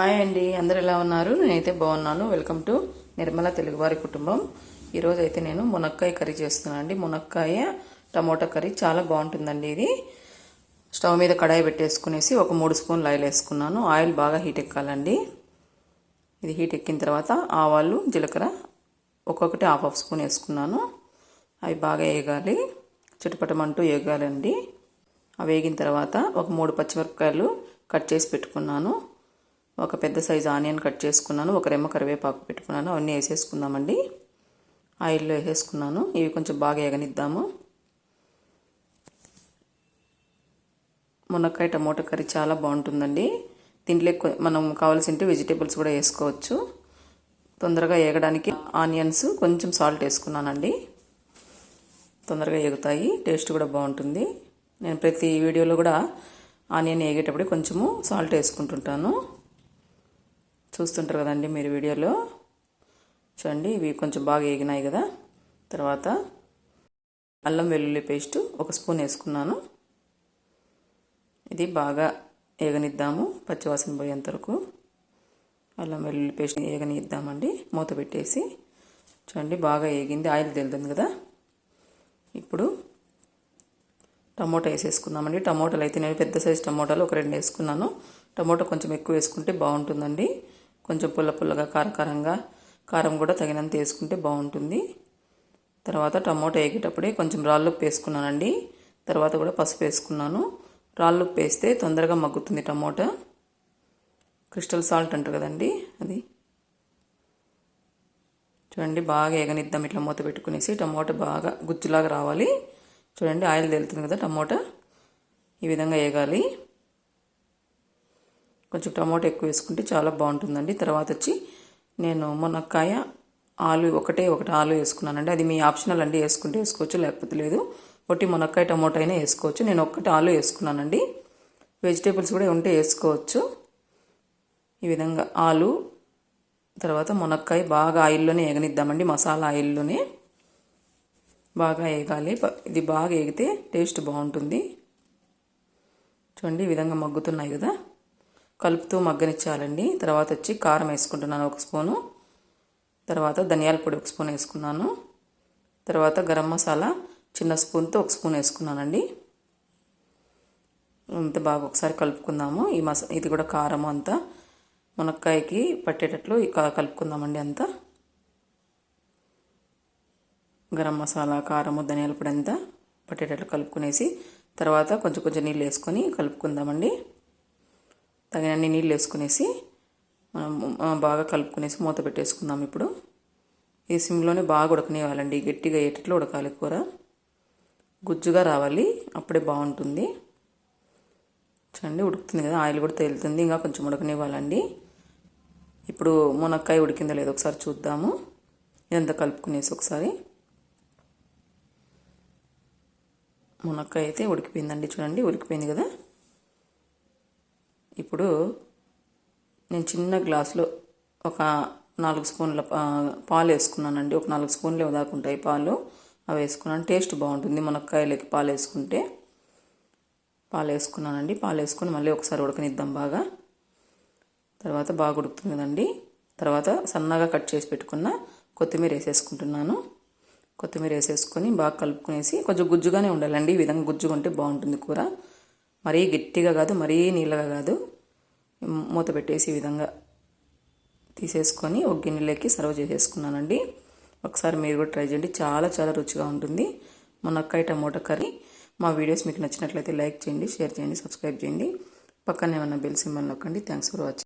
Hi అండి అందరు ఎలా ఉన్నారు? నేనైతే బాగున్నాను. వెల్కమ్ టు నిర్మల తెలుగువారి కుటుంబం. ఈరోజు అయితే నేను మునక్కాయ కర్రీ చేస్తున్నాను అండి. మునక్కాయ టమోటా కర్రీ చాలా బాగుంటుందండి ఇది. స్టవ్ మీద కడాయి పెట్టేసుకునేసి ఒక మూడు స్పూన్లు ఆయిల్ వేసుకున్నాను. ఆయిల్ బాగా హీట్ ఎక్కాలండి. ఇది హీట్ ఎక్కిన తర్వాత ఆవాలు జీలకర్ర ఒక్కొక్కటి హాఫ్ హాఫ్ స్పూన్ వేసుకున్నాను. అవి బాగా వేగాలి. చిటపటమంటూ వేగాలండి. అవి వేగిన తర్వాత ఒక మూడు పచ్చిమిరపకాయలు కట్ చేసి పెట్టుకున్నాను. ఒక పెద్ద సైజు ఆనియన్ కట్ చేసుకున్నాను ఒక రెమ్మ కరివేపాకు పెట్టుకున్నాను అవన్నీ వేసేసుకుందామండి. ఆయిల్లో వేసేసుకున్నాను ఇవి కొంచెం బాగా ఎగనిద్దాము. మునక్కాయ టమోటా కర్రీ చాలా బాగుంటుందండి. దీంట్లో మనం కావాల్సింటే వెజిటేబుల్స్ కూడా వేసుకోవచ్చు. తొందరగా ఎగడానికి ఆనియన్స్ కొంచెం సాల్ట్ వేసుకున్నానండి. తొందరగా ఎగుతాయి టేస్ట్ కూడా బాగుంటుంది. నేను ప్రతి వీడియోలో కూడా ఆనియన్ వేగేటప్పుడు కొంచెము సాల్ట్ వేసుకుంటుంటాను. చూస్తుంటారు కదండి మీరు వీడియోలో. చూడండి ఇవి కొంచెం బాగా ఎగినాయి కదా. తర్వాత అల్లం వెల్లుల్లి పేస్ట్ ఒక స్పూన్ వేసుకున్నాను. ఇది బాగా ఏగనిద్దాము పచ్చివాసన పోయేంత వరకు. అల్లం వెల్లుల్లి పేస్ట్ ఏగనిద్దామండి. మూత పెట్టేసి చూడండి బాగా ఏగింది. ఆయిల్ తెలుతుంది కదా. ఇప్పుడు టమోటా వేసేసుకుందామండి. టమోటాలు అయితే నేను పెద్ద సైజు టమోటాలు ఒక రెండు వేసుకున్నాను. టమోటా కొంచెం ఎక్కువ వేసుకుంటే బాగుంటుందండి. కొంచెం పుల్ల పుల్లగా కారకారంగా కారం కూడా తగినంత వేసుకుంటే బాగుంటుంది. తర్వాత టమోటా వేగేటప్పుడే కొంచెం రాళ్ళుప్పు వేసుకున్నానండి. తర్వాత కూడా పసుపు వేసుకున్నాను. రాళ్ళుప్పు వేస్తే తొందరగా మగ్గుతుంది టమోటా. క్రిస్టల్ సాల్ట్ అంటారు కదండి అది. చూడండి బాగా ఎగనిద్దాం ఇట్లా మూత పెట్టుకునేసి టమోటా బాగా గుజ్జులాగా రావాలి. చూడండి ఆయిల్ తేలుతుంది కదా టమోటా. ఈ విధంగా వేగాలి కొంచెం టమోటా ఎక్కువ వేసుకుంటే చాలా బాగుంటుందండి. తర్వాత వచ్చి నేను మునక్కాయ ఆలు ఒకటే ఒకటి ఆలు వేసుకున్నానండి. అది మీ ఆప్షనల్ అండి. వేసుకుంటే వేసుకోవచ్చు లేకపోతే లేదు. ఒకటి మునక్కాయ టమాటో అయినా వేసుకోవచ్చు. నేను ఒక్కటి ఆలు వేసుకున్నానండి. వెజిటేబుల్స్ కూడా ఉంటే వేసుకోవచ్చు. ఈ విధంగా ఆలు తర్వాత మునక్కాయ బాగా ఆయిల్లోనే ఎగనిద్దామండి మసాలా ఆయిల్లోనే బాగా వేగాలి ఇది బాగా వేగితే టేస్ట్ బాగుంటుంది. చూడండి ఈ విధంగా మగ్గుతున్నాయి కదా. కలుపుతూ మగ్గనిచ్చాలండి. తర్వాత వచ్చి కారం వేసుకుంటున్నాను ఒక స్పూను. తర్వాత ధనియాల పొడి ఒక స్పూన్ వేసుకున్నాను. తర్వాత గరం మసాలా చిన్న స్పూన్తో ఒక స్పూన్ వేసుకున్నానండి. అంత బాగా ఒకసారి కలుపుకుందాము. ఈ మస ఇది కూడా కారం అంతా. మునక్కాయకి పట్టేటట్లు కలుపుకుందామండి అంతా. గరం మసాలా కారము ధనియాల పొడి అంతా పట్టేటట్లు కలుపుకునేసి తర్వాత కొంచెం కొంచెం నీళ్ళు వేసుకొని కలుపుకుందామండి. తగినన్ని నీళ్ళు వేసుకునేసి మనం బాగా కలుపుకునేసి మూత పెట్టేసుకుందాం ఇప్పుడు. ఈ సిమ్లోనే బాగా ఉడకనివ్వాలండి. గట్టిగా అయ్యేటట్లు ఉడకాలి కూర. గుజ్జుగా రావాలి. అప్పుడే బాగుంటుంది. చూడండి ఉడుకుతుంది కదా. ఆయిల్ కూడా తేలుతుంది. ఇంకా కొంచెం ఉడకనివ్వాలండి. ఇప్పుడు మునక్కాయ ఉడికిందో లేదో ఒకసారి చూద్దాము. ఇదంతా కలుపుకునేసి ఒకసారి. మునక్కాయ అయితే ఉడికిపోయిందండి. చూడండి ఉడికిపోయింది కదా. ఇప్పుడు నేను చిన్న గ్లాసులో ఒక నాలుగు స్పూన్ల పాలు వేసుకున్నానండి. ఒక నాలుగు స్పూన్లు దాకుంటాయి పాలు. అవి వేసుకున్నాను. టేస్ట్ బాగుంటుంది. మునక్కాయలకి పాలు వేసుకుంటే. పాలు వేసుకున్నానండి. పాలు వేసుకుని మళ్ళీ ఒకసారి ఉడకనిద్దాం బాగా. తర్వాత బాగా ఉడుకుతుంది కదండి. తర్వాత సన్నగా కట్ చేసి పెట్టుకున్న కొత్తిమీర వేసేసుకుంటున్నాను. కొత్తిమీర వేసేసుకొని బాగా కలుపుకునేసి కొంచెం గుజ్జుగానే ఉండాలండి. ఈ విధంగా గుజ్జుగా ఉంటే బాగుంటుంది కూర. మరీ గట్టిగా కాదు మరీ నీళ్ళగా కాదు. మూత పెట్టేసి ఈ విధంగా తీసేసుకొని ఒక గిన్నెలోకి సర్వ్ చేసేసుకున్నానండి. ఒకసారి మీరు కూడా ట్రై చేయండి. చాలా చాలా రుచిగా ఉంటుంది. మునక్కాయ టమోటా కర్రీ. మా వీడియోస్ మీకు నచ్చినట్లయితే లైక్ చేయండి షేర్ చేయండి సబ్స్క్రైబ్ చేయండి. పక్కనే ఉన్న బెల్ సింబల్ నొక్కండి. Thanks for watching.